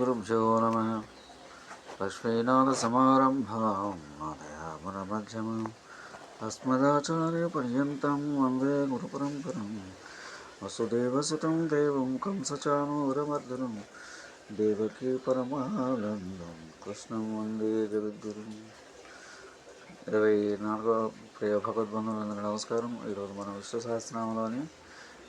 గురుభ్యో నమ. లక్ష్మీనాథసమారంభాం మాదయామురమధ్యమం అస్మదాచార్యపర్యంతం వందే గురుపరంపరం. వసుదేవసుతం దేవం కంసచానూరమర్దనం దేవకీ పరమానందం కృష్ణం వందే జగద్గురు. ఇరవై నాలుగో ప్రియ భగవద్బంధువులందరూ నమస్కారం. ఈరోజు మన విశ్వ సహస్రనామంలోని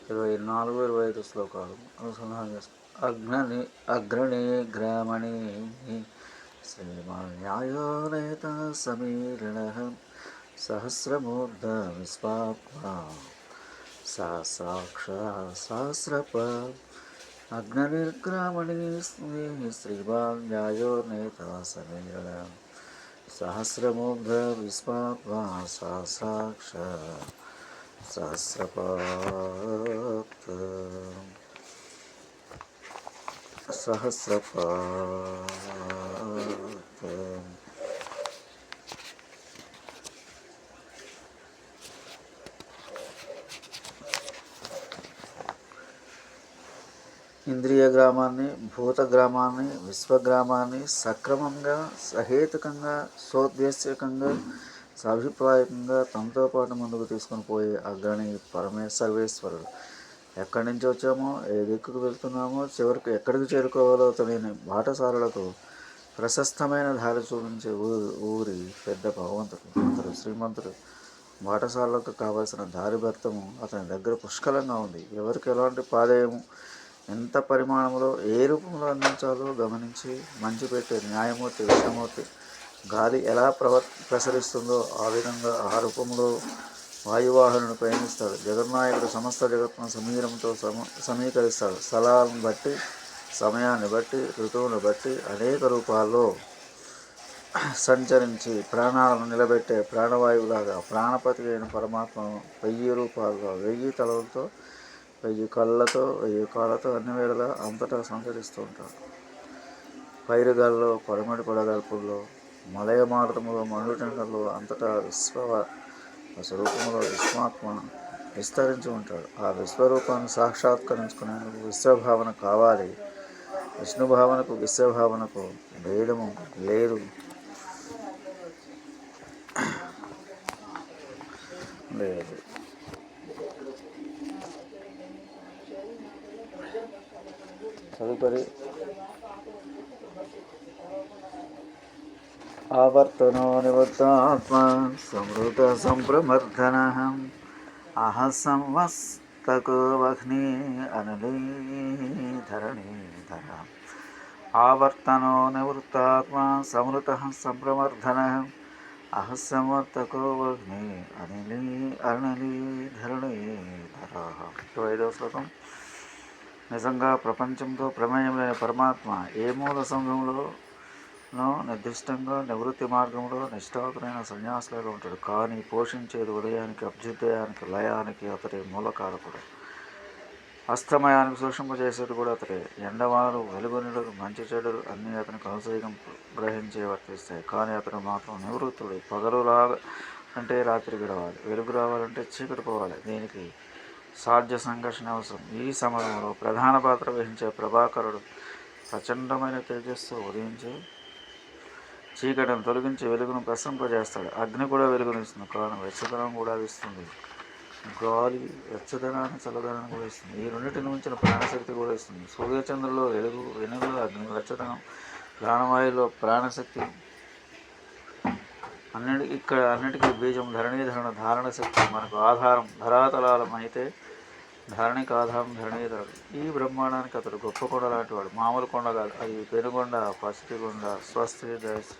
ఇరవై నాలుగు ఇరవై ఐదు శ్లోకాలు అనుసంధానం చేసుకుంటాం अग्रणे, ग्रामणे सेवायायो नयता समीरणः सा साक्षा सहस्रप अग्निर्ग्रामणी स्नेहि श्रीबाल्यायो नेता समीरणः सा साक्षा सहस्रपा సహస్రపాత్ ఇంద్రియ గ్రామాన్ని భూత గ్రామాన్ని విశ్వగ్రామాన్ని సక్రమంగా సహేతుకంగా సోద్దేశకంగా సాభిప్రాయకంగా తనతో పాటు ముందుకు తీసుకొని పోయే అగ్రణి పరమేశ్వరేశ్వరుడు. ఎక్కడి నుంచి వచ్చామో ఏ దిక్కుకు వెళ్తున్నామో చివరికి ఎక్కడికి చేరుకోవాలో తెలియని బాటసారులకు ప్రశస్తమైన దారి చూపించే ఊరి ఊరి పెద్ద భగవంతుడు అతడు శ్రీమంతుడు. బాటసారులకు కావలసిన దారి భర్తము అతని దగ్గర పుష్కలంగా ఉంది. ఎవరికి ఎలాంటి పాదేయము ఎంత పరిమాణంలో ఏ రూపంలో అందించాలో గమనించి మంచి పెట్టే న్యాయమూర్తి విష్ణుమూర్తి గాలి ఎలా ప్రవ ప్రసరిస్తుందో ఆ విధంగా ఆ రూపంలో వాయువాహనుడు ప్రయాణిస్తాడు. జగన్నాయకుడు సమస్త జగత్తును సమీరంతో సమ సమీకరిస్తాడు. స్థలాలను బట్టి సమయాన్ని బట్టి ఋతువును బట్టి అనేక రూపాల్లో సంచరించి ప్రాణాలను నిలబెట్టే ప్రాణవాయువులాగా ప్రాణపతి అయిన పరమాత్మను వెయ్యి రూపాల్లో వెయ్యి తలలతో వెయ్యి కళ్ళతో వెయ్యి కాళ్ళతో అన్ని వేళలా అంతటా సంచరిస్తూ ఉంటాడు. పైరుగాల్లో పడమటి పడగల్పుల్లో మలయ మారుతములో మండుటెండల్లో అంతటా విశ్వ స్వరూపంలో విశ్వాత్మ విస్తరించి ఉంటాడు. ఆ విశ్వరూపాన్ని సాక్షాత్కరించుకునేందుకు విశ్వభావన కావాలి. విష్ణు భావనకు విశ్వభావనకు భేదము లేదు. లేదు. తదుపరి ఆవర్తనో నివృత్తాత్మ సమృత సంప్రమర్ధన అహ సంవస్తకో వహ్ని అనలీధరణీధర ఆవర్తనో నివృత్తాత్మ సమృత సంప్రమర్ధన అహ సంవర్తకో వహ్ని అనిలీ అరణలీధరణీధర ఐదవ శ్లోకం. నిజంగా ప్రపంచంతో ప్రమేయం లేని పరమాత్మ ఏ మూల సంఘంలో సంఘంలోనో నిర్దిష్టంగా నివృత్తి మార్గంలో నిష్ఠాతులైన సన్యాసులుగా ఉంటాడు. కానీ పోషించేది ఉదయానికి అభ్యుదయానికి లయానికి అతడి మూలకారకుడు అస్తమయానికి సూక్ష్మచేసేది కూడా అతడే. ఎండవారు వెలుగునుడు మంచి చెడులు అన్నీ అతనికి అనుసరిగం గ్రహించే వర్తిస్తాయి కానీ అతడు మాత్రం నివృత్తుడు పగలు రా అంటే రాత్రి గడవాలి. వెలుగు రావాలంటే చీకటి పోవాలి. దీనికి సాధ్య సంఘర్షణ అవసరం. ఈ సమయంలో ప్రధాన పాత్ర వహించే ప్రభాకరుడు ప్రచండమైన తేజస్సు ఉదయించి చీకటిని తొలగించి వెలుగును ప్రసరింపజేస్తాడు. అగ్ని కూడా వెలుగునిస్తుంది. కారణం వెచ్చదనం కూడా ఇస్తుంది. గాలి వెచ్చదనాన్ని చల్లదనాన్ని కూడా ఇస్తుంది. ఈ రెండింటి నుంచిన ప్రాణశక్తి కూడా ఇస్తుంది. సూర్యచంద్రులో వెలుగు వెనుగులో అగ్ని వెచ్చదనం ప్రాణవాయువులో ప్రాణశక్తి. అన్నిటి ఇక్కడ అన్నిటికీ బీజం ధరణీధరణ ధారణ శక్తి మనకు ఆధారం ధరాతలాలం అయితే ధరణికి ఆధారం ధరణీధరుడు ఈ బ్రహ్మాండానికి అతడు గొప్ప కొండ లాంటి వాడు. మామూలు కొండ కాదు. అది పెనుగొండ పసిటి కొండ స్వస్తి